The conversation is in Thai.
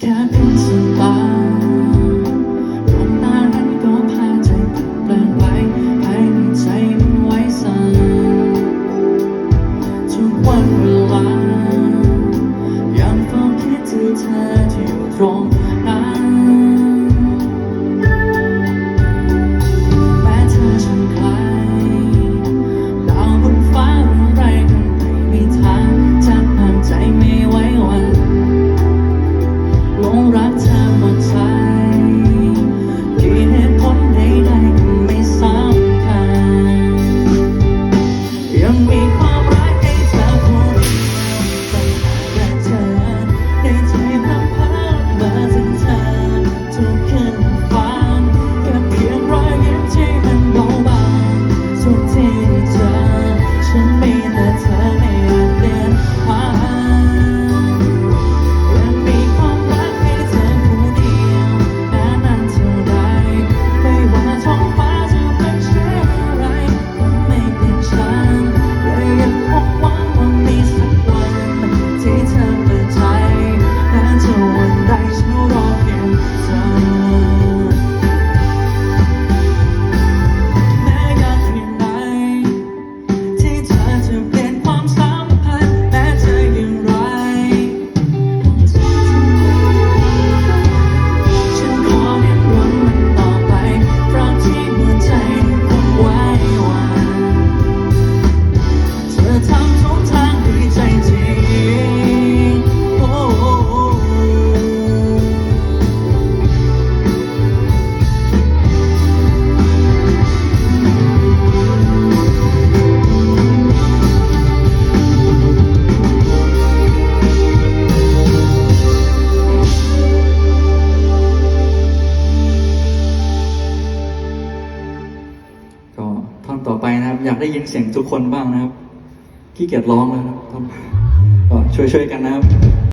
แค่เพียงสบตาควาตานั้นก็พาใจเปลี่ยนไปให้ใจมันไว้สั่นทุกวันเวลายังเฝ้าคิดถึงเธอที่อยู่ตรง ต่อไปนะครับ อยากได้ยินเสียงทุกคนบ้างนะครับขี้เกียจร้องแล้วครับก็ช่วยๆกันนะครับ